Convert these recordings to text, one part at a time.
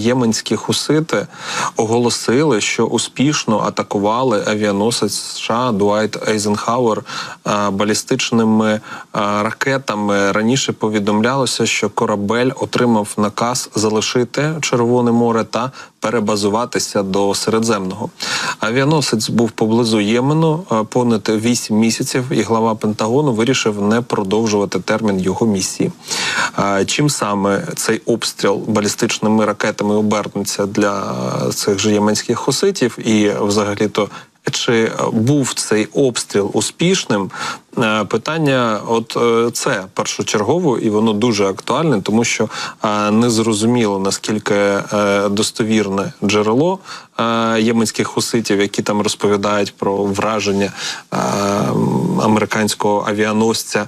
єменські хусити оголосили, що успішно атакували авіаносець США Дуайт Ейзенхауер е, балістичними е, ракетами. Раніше повідомлялося, що корабель отримав наказ залишити Червоне море та перебазуватися до Середземного. Авіаносець був поблизу Ємену е, понад 8 місяців, і глава Пентагону вирішив не продовжувати термін його місії. Е, Чим саме цей обстріл балістичними ракетами обернеться для цих же єменських хуситів, і взагалі то. Чи був цей обстріл успішним? Е, Питання, от е, це першочергово, і воно дуже актуальне, тому що е, не зрозуміло наскільки достовірне джерело єменських хуситів, які там розповідають про враження американського авіаносця,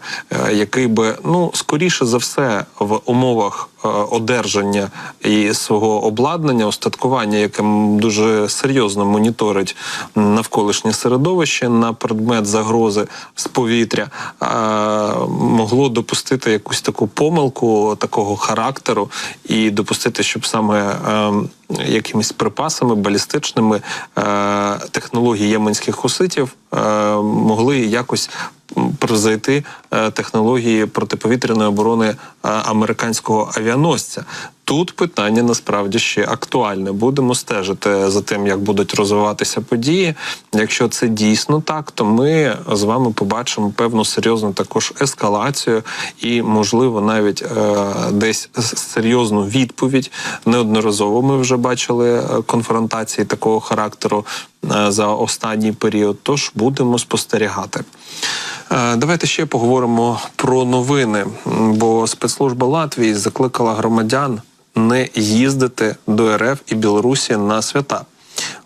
який би ну скоріше за все в умовах одержання і свого обладнання, остаткування, яке дуже серйозно моніторить навколишнє середовище на предмет загрози з повітря, могло допустити якусь таку помилку такого характеру і допустити, щоб саме е, якимись припасами балістичними е, технології єменських хуситів е, могли якось превзойти е, технології протиповітряної оборони е, американського авіаносця. Тут питання насправді ще актуальне. Будемо стежити за тим, як будуть розвиватися події. Якщо це дійсно так, то ми з вами побачимо певну серйозну також ескалацію і, можливо, навіть е, десь серйозну відповідь. Неодноразово ми вже бачили е, конфронтації такого характеру за останній період. Тож будемо спостерігати. Е, Давайте ще поговоримо про новини, бо спецслужба Латвії закликала громадян не їздити до РФ і Білорусі на свята.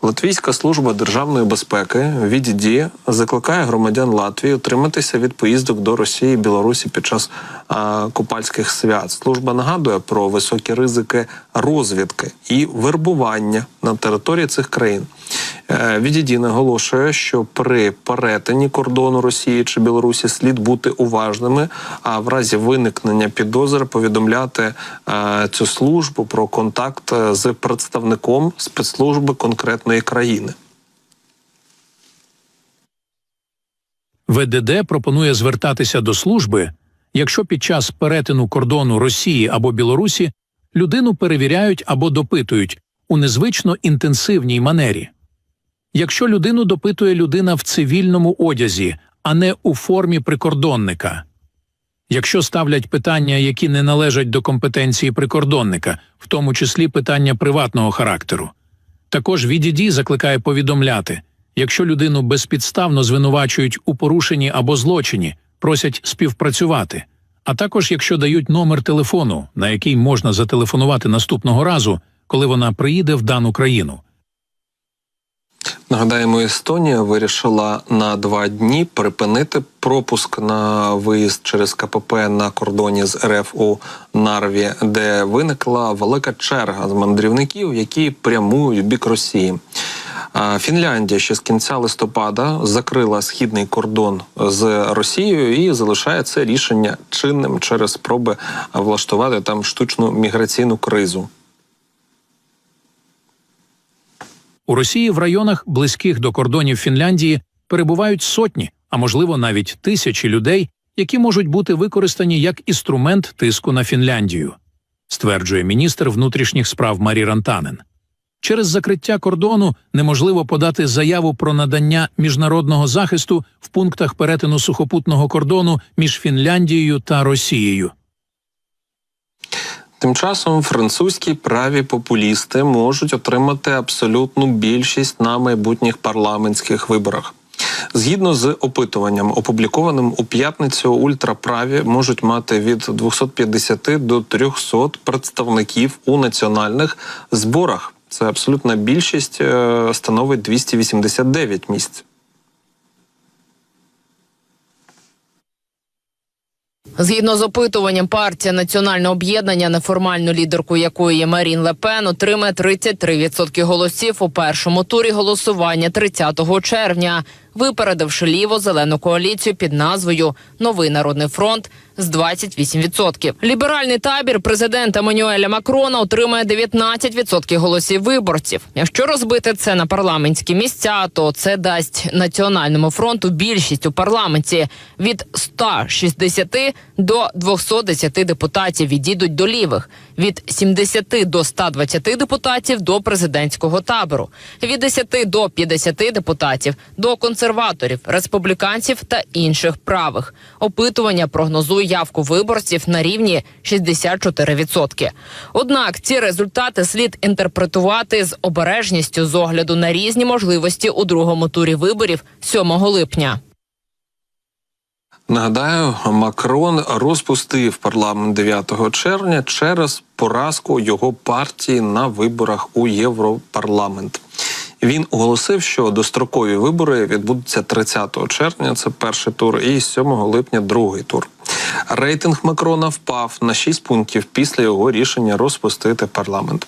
Латвійська служба державної безпеки VDD закликає громадян Латвії утриматися від поїздок до Росії і Білорусі під час а, купальських свят. Служба нагадує про високі ризики розвідки і вербування на території цих країн. Е, VDD наголошує, що при перетині кордону Росії чи Білорусі слід бути уважними, а в разі виникнення підозр повідомляти е, цю службу про контакт е, з представником спецслужби конкретної країни. ВДД пропонує звертатися до служби, якщо під час перетину кордону Росії або Білорусі людину перевіряють або допитують у незвично інтенсивній манері. Якщо людину допитує людина в цивільному одязі, а не у формі прикордонника. Якщо ставлять питання, які не належать до компетенції прикордонника, в тому числі питання приватного характеру. Також VDD закликає повідомляти, якщо людину безпідставно звинувачують у порушенні або злочині, просять співпрацювати, а також якщо дають номер телефону, на який можна зателефонувати наступного разу, коли вона приїде в дану країну. Нагадаємо, Естонія вирішила на два дні припинити пропуск на виїзд через КПП на кордоні з РФ у Нарві, де виникла велика черга з мандрівників, які прямують в бік Росії. Фінляндія ще з кінця листопада закрила східний кордон з Росією і залишає це рішення чинним через спроби влаштувати там штучну міграційну кризу. У Росії в районах, близьких до кордонів Фінляндії, перебувають сотні, а можливо навіть тисячі людей, які можуть бути використані як інструмент тиску на Фінляндію, стверджує міністр внутрішніх справ Марі Рантанен. Через закриття кордону неможливо подати заяву про надання міжнародного захисту в пунктах перетину сухопутного кордону між Фінляндією та Росією. Тим часом французькі праві популісти можуть отримати абсолютну більшість на майбутніх парламентських виборах. Згідно з опитуванням, опублікованим у п'ятницю, ультраправі можуть мати від 250 до 300 представників у національних зборах. Це абсолютна більшість е, становить 289 місць. Згідно з опитуванням, партія національне об'єднання, неформальну лідерку якої є Марін Лепен, отримає 33% голосів у першому турі голосування 30 червня. Випередивши ліво-зелену коаліцію під назвою Новий народний фронт з 28%. Ліберальний табір президента Манюеля Макрона отримає 19% голосів виборців. Якщо розбити це на парламентські місця, то це дасть національному фронту більшість у парламенті від 160 до 210 депутатів відійдуть до лівих, від 70 до 120 депутатів до президентського табору, від 10 до 50 депутатів до консерваторів, республіканців та інших правих. Опитування прогнозує явку виборців на рівні 64%. Однак ці результати слід інтерпретувати з обережністю з огляду на різні можливості у другому турі виборів 7 липня. Нагадаю, Макрон розпустив парламент 9 червня через поразку його партії на виборах у Європарламент. Він оголосив, що дострокові вибори відбудуться 30 червня, це перший тур, і 7 липня другий тур. Рейтинг Макрона впав на 6 пунктів після його рішення розпустити парламент.